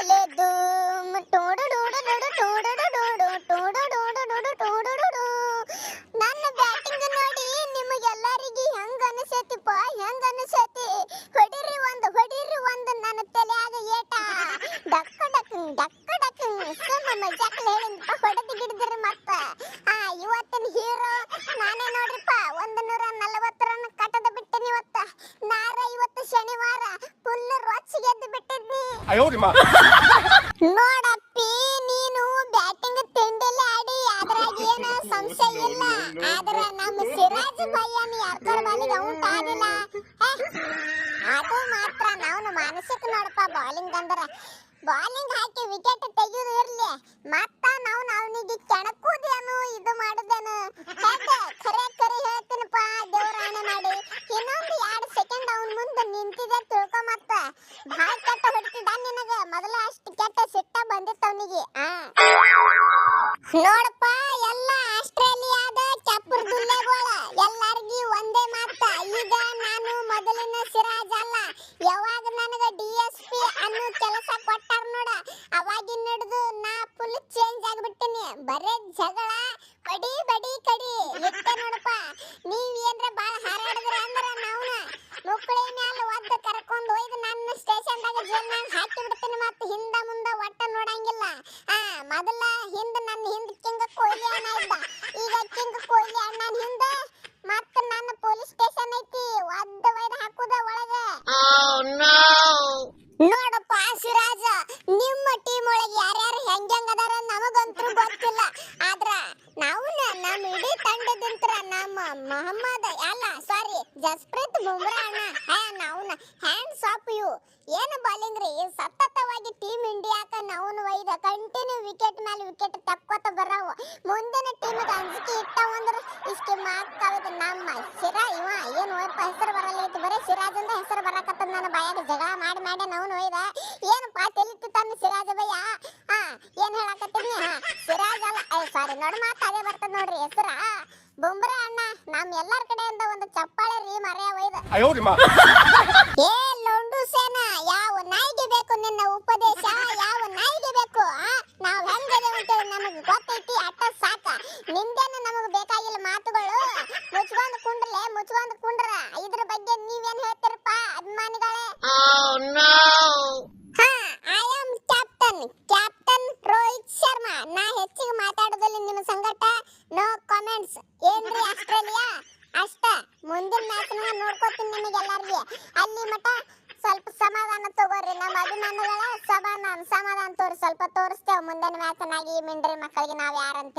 ಡೋಡು ನನ್ನ ಬ್ಯಾಟಿಂಗ್ ನೋಡಿ ನಿಮಗೆಲ್ಲರಿಗೆ ಹೆಂಗ್ ಅನಿಸೈತಿಪ್ಪ ಹೆಂಗ್ ಅನಿಸೈತಿ ಹೊಡಿರಿ ಒಂದು ಹೊಡಿರಿ ಒಂದು ನನ್ನ ತಲೆಯಾಗ ಏಟ ಡಕ್ಕ ಡಕ್ ಡಕ್ಕ ಡಕ್ ಸುಮ್ಮ ಮಜಾಕಲ್ ಹೇಳಿಂದಪ್ಪ ಹೊಡೆದು ಗಿಡದ್ರಿ ಮತ್ತ ಆ ಇವತ್ತಿನ ಹೀರೋ ಅಯ್ಯೋ ನೋಡಪ್ಪಿ, ನೀನು ಬ್ಯಾಟಿಂಗ್ ತಿಂಡಿಲ್ಲ ಆಡಿ, ಅದ್ರಾಗ ಏನ ಸಂಶಯ ಇಲ್ಲ. ಆದ್ರ ನಮ್ಮ ಸಿರಾಜ್ ಬಯ್ಯನ ಯಾಕರ ಬಾಲಿಗೆ ಔಟ್ ಆಗಿಲ್ಲ? ಅದು ಮಾತ್ರ. ನಾವು ಮಾನಸಿಕ ನೋಡಪ್ಪ ಬೌಲಿಂಗ್ ಅಂದ್ರ. ಬೌಲಿಂಗ್ ಹಾಕಿ ವಿಕೆಟ್ ತೆಗಿ ಮೊದಲ ಅಷ್ಟು ಕೆಟ್ಟ ಸಿಟ್ಟ ಬಂದಿತ್ತು ಅವನಿಗೆ. ನೋಡಪ್ಪ, ಎಲ್ಲ ಆಸ್ಟ್ರೇಲಿಯಾದ ಚಪ್ಪರ್ ದುಲ್ಲೆಗೋಳ. ಎಲ್ಲಾರ್ಗಿ ಒಂದೇ ಮಾತ. ಈಗ ನಾನು ಮೊದಲಿನ ಸಿರಾಜ್ ಅಲ್ಲ. ಯಾವಾಗ ನನಗ ಡಿ ಎಸ್ ಪಿ ಅನ್ನೋ ಕೆಲಸ ಕೊಟ್ಟಾರ ನೋಡ. ಅವಾಗಿನ ಹಿಡಿದು ನಾ ಫುಲ್ ಚೇಂಜ್ ಆಗ್ಬಿಟ್ಟಿನಿ. ಬರೇ ಜಗಳ. ಕಡಿ ಬಡಿ ಕಡಿ ಇಷ್ಟೇ ನೋಡಪ್ಪ ನೀವ್ ಏನ್ರ ಬಾಳ ಹಾರಾಡಿದ್ರ ಅಂದ್ರ ನಾವ್ನ ಮುಕ್ಕಳಿ ಮ್ಯಾಲ ಒದ್ದ ಕರ್ಕೊಂಡ್ ಒಯ್ದು ನನ್ನ ಸ್ಟೇಷನ್ದಾಗ ಜೇಲ್ನಾಗ ಹಾಕಿ ಬಿಡ್ತೀನಿ ಮತ್ತೆ ಹಿಂದ ಮುಂದ ಒಟ್ಟ ನೋಡಂಗಿಲ್ಲ. ಆ, ಮೊದಲ ಹಿಂದ ನನ್ನ ಹಿಂದ ಕಿಂಗ ಕೊಹ್ಲಿ ಅಣ್ಣ ಇದ್ದ. ಈಗ ಕಿಂಗ ಕೊಹ್ಲಿ ಅಣ್ಣನ ಹಿಂದ ಮತ್ತ ನನ್ನ ಪೊಲೀಸ್ ಸ್ಟೇಷನ್ ಐತಿ. ಒದ್ದ ವೈದ ಹಾಕುದ ಒಳಗ. ನೋಡಪ್ಪ ಸಿರಾಜ ನಿಮ್ಮ ಟೀಮ್ ಒಳಗೆ ಯಾರ್ಯಾರು ಹೆಂಗ ಅದಾರ ನಮಗಂತೂ ಗೊತ್ತಿಲ್ಲ. ಆದ್ರ ನಾವು ನಮ್ಮ ಇಡೀ ತಂಡದಿಂತ್ರ ನಮ್ಮ ಮೊಹಮ್ಮದ್, ಅಲ್ಲ ಸಾರಿ ಜಸ್ಪ್ರೀತ್ ಬುಮ್ರಾ ಅಣ್ಣ. ಹೇ ನಾವು ಹ್ಯಾಂಡ್ಸ್ ಆಫ್ ಯು ಏನು ಬಾಲಿಂಗ್ ರೀ ಸತತವಾಗಿ ಟೀಮ್ ಇಂಡಿಯಾಕ ನಾವು ಒಯ್ದ ಕಂಟಿನ್ಯೂ ವಿಕೆಟ್ ಮೇಲೆ ವಿಕೆಟ್ ತಕ್ಕೋತ ಬರವು. ಮುಂದಿನ ಟೀಮ್ಗೆ ಅಂಜಿಕೆ ಇಟ್ಟವು ಅಂದ್ರೆ ಇಷ್ಟು ಮಾಕಾಗುತ್ತೆ ನಮ್ಮ ಶಿರಾ ಇವ ಏನು ಒಯ್ಯಪ್ಪ ಹೆಸರು ಬರಲ್ಲ ಇತ್ತು ಬರೀ. ಸಿರಾಜಂದ ಹೆಸರು ಬರಕತ್ತದ ನನ್ನ ಬಾಯಾಗ ಜಗ ಮಾಡಿ ಮಾಡಿ ನಾವು ಒಯ್ದ. ಏನಪ್ಪ ತಿಳಿತು ತನ್ನ ಸಿರಾಜ ಬಯ್ಯ? ಹಾ ಏನು ಹೇಳಕತ್ತೀನಿ? ಹಾ ಸಿರಾಜ್ ಅಲ್ಲ. ಸಾರಿ ನೋಡ ಮಾತು ಅದೇ ಬರ್ತದೆ ನೋಡ್ರಿ ಹೆಸರ. ಅಣ್ಣ ನಮ್ಮ ಎಲ್ಲರ ಕಡೆಯಿಂದ ಒಂದು ಚಪ್ಪಾಳೆ ರೀ ಮರೆಯ ಒಯ್ದ. ಏ ಬೇಕು ನಿನ್ನ ಉಪದೇಶ ಯಾವ ನಾಯಿಗೆ ಬೇಕು ನಾವು ಹೆಂಗೆ ನಮಗ್ ಗೊತ್ತೈತಿ ಅಟ್ಟ ಸಾಕ. ನಿಂದೇನು ನಮಗೆ ಬೇಕಾಗಿಲ್ಲ ಮಾತುಗಳು? ಮುಚ್ಕೊಂಡು ಕುಂಡ್ರಲೆ ಮುಚ್ಕೊಂಡು ಕುಂಡ್ರ. ಇದ್ರ ಬಗ್ಗೆ ನೀವೇನ್ ಹೇಳ್ತೀರಪ್ಪ ಅಭಿಮಾನಿಗಳೇ? ಹಾ I am captain captain Rohit Sharma ನಾ ಹೆಚ್ಚಿಗೆ ಮಾತಾಡೋದಿಲ್ಲ ನಿಮ್ಮ ಸಂಗಟ. ನೋ ಕಾಮೆಂಟ್ಸ್ ಏನ್ರಿ ಆಸ್ಟ್ರೇಲಿಯಾ? ಅಷ್ಟ. ಮುಂದಿನ ಮ್ಯಾಚ್ ನೋಡ್ಕೋತೀನಿ ನಿಮಗೆಲ್ಲರಿಗೆ. ಅಲ್ಲಿ ಮಟ ಸ್ವಲ್ಪ ಸಮಾಧಾನ ತಗೋರಿ. ನಮ್ಮ ಅಭಿಮಾನಿಗಳ ಸಮಾಧಾನ ಸಮಾಧಾನ ತೋರಿ. ಸ್ವಲ್ಪ ತೋರಿಸ್ತೇವೆ. ಮುಂದಿನ ಮ್ಯಾಚ್ ನಾಗಿ, ಮಿಂಡ್ರಿ ಮಕ್ಕಳಿಗೆ ನಾವ್ ಯಾರಂತ